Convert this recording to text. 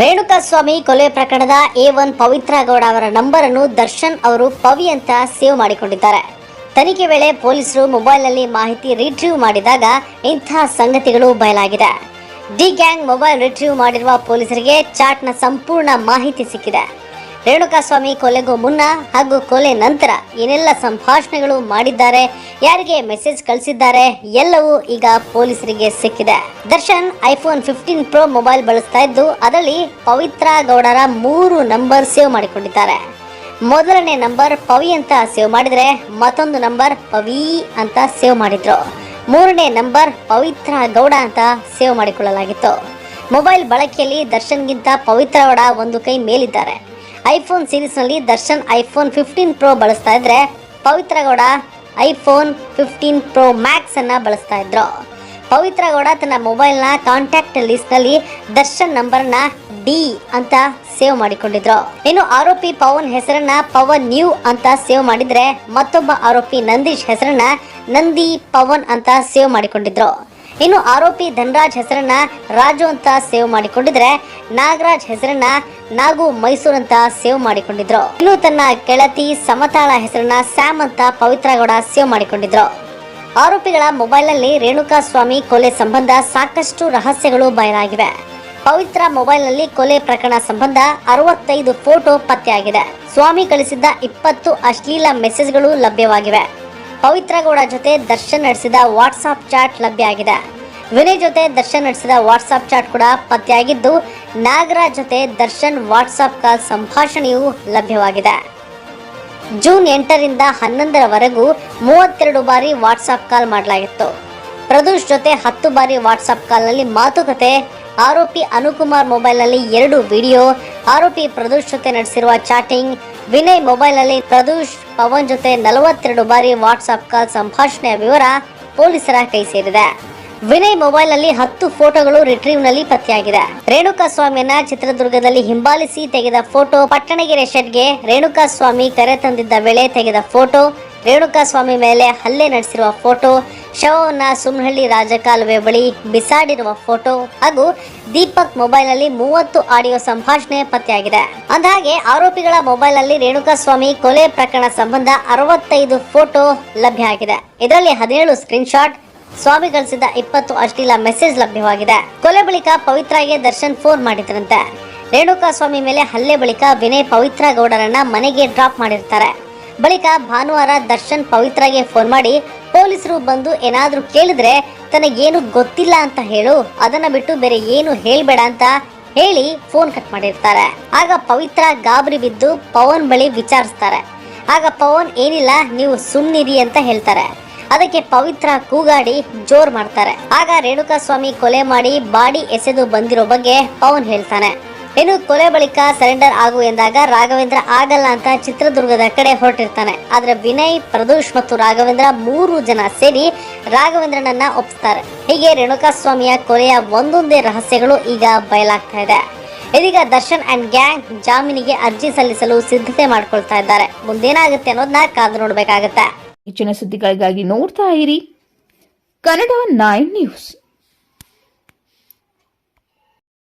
ರೇಣುಕಾಸ್ವಾಮಿ ಕೊಲೆ ಪ್ರಕರಣದ A one Pavithra Gowda ಅವರ ನಂಬರ್ ಅನ್ನು ದರ್ಶನ್ ಅವರು ಪವಿ ಅಂತ ಸೇವ್ ಮಾಡಿಕೊಂಡಿದ್ದಾರೆ. ತನಿಖೆ ವೇಳೆ ಪೊಲೀಸರು ಮೊಬೈಲ್ನಲ್ಲಿ ಮಾಹಿತಿ ರಿಟ್ರೀವ್ ಮಾಡಿದಾಗ ಇಂತಹ ಸಂಗತಿಗಳು ಬಯಲಾಗಿದೆ. ಡಿ ಗ್ಯಾಂಗ್ ಮೊಬೈಲ್ ರಿಟ್ರೀವ್ ಮಾಡಿರುವ ಪೊಲೀಸರಿಗೆ ಚಾಟ್ನ ಸಂಪೂರ್ಣ ಮಾಹಿತಿ ಸಿಕ್ಕಿದೆ. ರೇಣುಕಾಸ್ವಾಮಿ ಕೊಲೆಗೂ ಮುನ್ನ ಹಾಗೂ ಕೊಲೆ ನಂತರ ಏನೆಲ್ಲ ಸಂಭಾಷಣೆಗಳು ಮಾಡಿದ್ದಾರೆ, ಯಾರಿಗೆ ಮೆಸೇಜ್ ಕಳಿಸಿದ್ದಾರೆ, ಎಲ್ಲವೂ ಈಗ ಪೊಲೀಸರಿಗೆ ಸಿಕ್ಕಿದೆ. Darshan iPhone fifteen pro mobile ಬಳಸ್ತಾ ಇದ್ದು, ಅದರಲ್ಲಿ ಪವಿತ್ರ ಗೌಡರ ಮೂರು ನಂಬರ್ ಸೇವ್ ಮಾಡಿಕೊಂಡಿದ್ದಾರೆ. ಮೊದಲನೇ ನಂಬರ್ ಪವಿ ಅಂತ ಸೇವ್ ಮಾಡಿದ್ರೆ, ಮತ್ತೊಂದು ನಂಬರ್ ಪವಿ ಅಂತ ಸೇವ್ ಮಾಡಿದ್ರು. ಮೂರನೇ ನಂಬರ್ ಪವಿತ್ರ ಗೌಡ ಅಂತ ಸೇವ್ ಮಾಡಿಕೊಳ್ಳಲಾಗಿತ್ತು. ಮೊಬೈಲ್ ಬಳಕೆಯಲ್ಲಿ ದರ್ಶನ್ಗಿಂತ ಪವಿತ್ರ ಗೌಡ ಒಂದು ಕೈ ಮೇಲಿದ್ದಾರೆ. ಐಫೋನ್ ಸೀರೀಸ್ನಲ್ಲಿ ದರ್ಶನ್ ಐಫೋನ್ ಫಿಫ್ಟೀನ್ ಪ್ರೋ ಬಳಸ್ತಾ ಇದ್ರೆ Pavithra Gowda iPhone fifteen pro max ಅನ್ನ ಬಳಸ್ತಾ ಇದ್ರು. ಪವಿತ್ರ ಗೌಡ ತನ್ನ ಮೊಬೈಲ್ನ ಕಾಂಟ್ಯಾಕ್ಟ್ ಲಿಸ್ಟ್ನಲ್ಲಿ ದರ್ಶನ್ ನಂಬರ್ನ ಡಿ ಅಂತ ಸೇವ್ ಮಾಡಿಕೊಂಡಿದ್ರು. ಇನ್ನು ಆರೋಪಿ ಪವನ್ ಹೆಸರನ್ನ ಪವನ್ ನ್ಯೂ ಅಂತ ಸೇವ್ ಮಾಡಿದ್ರೆ ಮತ್ತೊಬ್ಬ ಆರೋಪಿ ನಂದೀಶ್ ಹೆಸರನ್ನ ನಂದಿ ಪವನ್ ಅಂತ ಸೇವ್ ಮಾಡಿಕೊಂಡಿದ್ರು. ಇನ್ನು ಆರೋಪಿ ಧನರಾಜ್ ಹೆಸರನ್ನ ರಾಜು ಅಂತ ಸೇವ್ ಮಾಡಿಕೊಂಡಿದ್ರೆ ನಾಗರಾಜ್ ಹೆಸರನ್ನ ನಾಗು ಮೈಸೂರು ಅಂತ ಸೇವ್ ಮಾಡಿಕೊಂಡಿದ್ರು. ಇನ್ನು ತನ್ನ ಕೆಳತಿ ಸಮತಾಳ ಹೆಸರನ್ನ ಸ್ಯಾಮ್ ಅಂತ ಪವಿತ್ರಗೌಡ ಸೇವ್ ಮಾಡಿಕೊಂಡಿದ್ರು. ಆರೋಪಿಗಳ ಮೊಬೈಲ್ನಲ್ಲಿ ರೇಣುಕಾ ಸ್ವಾಮಿ ಕೊಲೆ ಸಂಬಂಧ ಸಾಕಷ್ಟು ರಹಸ್ಯಗಳು ಬಯಲಾಗಿವೆ. ಪವಿತ್ರ ಮೊಬೈಲ್ನಲ್ಲಿ ಕೊಲೆ ಪ್ರಕರಣ ಸಂಬಂಧ ಅರವತ್ತೈದು ಫೋಟೋ ಪತ್ತೆಯಾಗಿದೆ. ಸ್ವಾಮಿ ಕಳಿಸಿದ್ದ ಇಪ್ಪತ್ತು ಅಶ್ಲೀಲ ಮೆಸೇಜ್ಗಳು ಲಭ್ಯವಾಗಿವೆ. ಪವಿತ್ರ ಗೌಡ ಜೊತೆ ದರ್ಶನ್ ನಡೆಸಿದ ವಾಟ್ಸಾಪ್ ಚಾಟ್ ಲಭ್ಯ ಆಗಿದೆ. ವಿನಯ್ ಜೊತೆ ದರ್ಶನ್ ನಡೆಸಿದ ವಾಟ್ಸಾಪ್ ಚಾಟ್ ಕೂಡ ಪತ್ತೆಯಾಗಿದ್ದು, ನಾಗರಾಜ್ ಜೊತೆ ದರ್ಶನ್ ವಾಟ್ಸಾಪ್ ಕಾಲ್ ಸಂಭಾಷಣೆಯೂ ಲಭ್ಯವಾಗಿದೆ. ಜೂನ್ ಎಂಟರಿಂದ ಹನ್ನೊಂದರವರೆಗೂ ಮೂವತ್ತೆರಡು ಬಾರಿ ವಾಟ್ಸಾಪ್ ಕಾಲ್ ಮಾಡಲಾಗಿತ್ತು. ಪ್ರದೋಷ್ ಜೊತೆ ಹತ್ತು ಬಾರಿ ವಾಟ್ಸಾಪ್ ಕಾಲ್ನಲ್ಲಿ ಮಾತುಕತೆ, ಆರೋಪಿ ಅನುಕುಮಾರ್ ಮೊಬೈಲ್ನಲ್ಲಿ ಎರಡು ವಿಡಿಯೋ, ಆರೋಪಿ ಪ್ರದೋಷ್ ಜೊತೆ ನಡೆಸಿರುವ ಚಾಟಿಂಗ್ ವಿನಯ್ ಮೊಬೈಲ್ನಲ್ಲಿ ಪ್ರದೂಷ್ ಪವನ್ ಜೊತೆ ನಲವತ್ತೆರಡು ಬಾರಿ ವಾಟ್ಸಾಪ್ ಕಾಲ್ ಸಂಭಾಷಣೆಯ ವಿವರ ಪೊಲೀಸರ ಕೈ ಸೇರಿದೆ. ವಿನಯ್ ಮೊಬೈಲ್ನಲ್ಲಿ ಹತ್ತು ಫೋಟೋಗಳು ರಿಟ್ರೀವ್ನಲ್ಲಿ ಪತ್ತೆಯಾಗಿದೆ. ರೇಣುಕಾ ಸ್ವಾಮಿಯನ್ನ ಚಿತ್ರದುರ್ಗದಲ್ಲಿ ಹಿಂಬಾಲಿಸಿ ತೆಗೆದ ಫೋಟೋ ಪಟ್ಟಣಗೆರೆ ಶೆಡ್ಗೆ ರೇಣುಕಾ ಸ್ವಾಮಿ ಕರೆ ತಂದಿದ್ದ ವೇಳೆ ತೆಗೆದ ಫೋಟೋ ರೇಣುಕಾ ಸ್ವಾಮಿ ಮೇಲೆ ಹಲ್ಲೆ ನಡೆಸಿರುವ ಫೋಟೋ, ಶವವನ್ನು ಸುಮ್ನಹಳ್ಳಿ ರಾಜಕಾಲುವೆ ಬಳಿ ಬಿಸಾಡಿರುವ ಫೋಟೋ ಹಾಗೂ ದೀಪಕ್ ಮೊಬೈಲ್ನಲ್ಲಿ ಮೂವತ್ತು ಆಡಿಯೋ ಸಂಭಾಷಣೆ ಪತ್ತೆಯಾಗಿದೆ. ಅಂದಹಾಗೆ, ಆರೋಪಿಗಳ ಮೊಬೈಲ್ನಲ್ಲಿ ರೇಣುಕಾ ಸ್ವಾಮಿ ಕೊಲೆ ಪ್ರಕರಣ ಸಂಬಂಧ ಅರವತ್ತೈದು ಫೋಟೋ ಲಭ್ಯ ಆಗಿದೆ. ಇದರಲ್ಲಿ ಹದಿನೇಳು ಸ್ಕ್ರೀನ್ಶಾಟ್, ಸ್ವಾಮಿ ಗಳಿಸಿದ ಇಪ್ಪತ್ತು ಅಶ್ಲೀಲ ಮೆಸೇಜ್ ಲಭ್ಯವಾಗಿದೆ. ಕೊಲೆ ಬಳಿಕ ಪವಿತ್ರಾಗೆ ದರ್ಶನ್ ಫೋನ್ ಮಾಡಿದ್ರಂತೆ. ರೇಣುಕಾ ಸ್ವಾಮಿ ಮೇಲೆ ಹಲ್ಲೆ ಬಳಿಕ ವಿನಯ್ ಪವಿತ್ರ ಗೌಡರನ್ನ ಮನೆಗೆ ಡ್ರಾಪ್ ಮಾಡಿರ್ತಾರೆ. ಬಳಿಕ ಭಾನುವಾರ ದರ್ಶನ್ ಪವಿತ್ರಗೆ ಫೋನ್ ಮಾಡಿ, ಪೊಲೀಸರು ಬಂದು ಏನಾದರೂ ಕೇಳಿದ್ರೆ ತನಗೇನು ಗೊತ್ತಿಲ್ಲ ಅಂತ ಹೇಳು, ಅದನ್ನ ಬಿಟ್ಟು ಬೇರೆ ಏನು ಹೇಳ್ಬೇಡ ಅಂತ ಹೇಳಿ ಫೋನ್ ಕಟ್ ಮಾಡಿರ್ತಾರೆ. ಆಗ ಪವಿತ್ರ ಗಾಬರಿ ಬಿದ್ದು ಪವನ್ ಬಳಿ ವಿಚಾರಿಸ್ತಾರೆ. ಆಗ ಪವನ್, ಏನಿಲ್ಲ, ನೀವು ಸುಮ್ಮನಿರಿ ಅಂತ ಹೇಳ್ತಾರೆ. ಅದಕ್ಕೆ ಪವಿತ್ರ ಕೂಗಾಡಿ ಜೋರ್ ಮಾಡ್ತಾರೆ. ಆಗ ರೇಣುಕಾ ಸ್ವಾಮಿ ಕೊಲೆ ಮಾಡಿ ಬಾಡಿ ಎಸೆದು ಬಂದಿರೋ ಬಗ್ಗೆ ಪವನ್ ಹೇಳ್ತಾನೆ. ಇನ್ನು ಕೊಲೆ ಬಳಿಕ ಸರೆಂಡರ್ ಆಗು ಎಂದಾಗ ರಾಘವೇಂದ್ರ ಆಗಲ್ಲ ಅಂತ ಚಿತ್ರದುರ್ಗದ ಕಡೆ ಹೊರಟಿರ್ತಾನೆ. ಆದ್ರೆ ವಿನಯ್, ಪ್ರದೋಷ್ ಮತ್ತು ರಾಘವೇಂದ್ರ ಮೂರು ಜನ ಸೇರಿ ರಾಘವೇಂದ್ರನನ್ನ ಒಪ್ಪಿಸ್ತಾರೆ ಹೀಗೆ ರೇಣುಕಾ ಸ್ವಾಮಿಯ ಕೊಲೆಯ ಒಂದೊಂದೇ ರಹಸ್ಯಗಳು ಈಗ ಬಯಲಾಗ್ತಾ ಇದೆ. ಇದೀಗ ದರ್ಶನ್ ಅಂಡ್ ಗ್ಯಾಂಗ್ ಜಾಮೀನಿಗೆ ಅರ್ಜಿ ಸಲ್ಲಿಸಲು ಸಿದ್ಧತೆ ಮಾಡ್ಕೊಳ್ತಾ ಇದ್ದಾರೆ. ಮುಂದೇನಾಗುತ್ತೆ ಅನ್ನೋದನ್ನ ಕಾದು ನೋಡ್ಬೇಕಾಗತ್ತೆ. ಹೆಚ್ಚಿನ ಸುದ್ದಿಗಳಿಗಾಗಿ ನೋಡ್ತಾ ಇರಿ ಕನ್ನಡ ನೈನ್ ನ್ಯೂಸ್.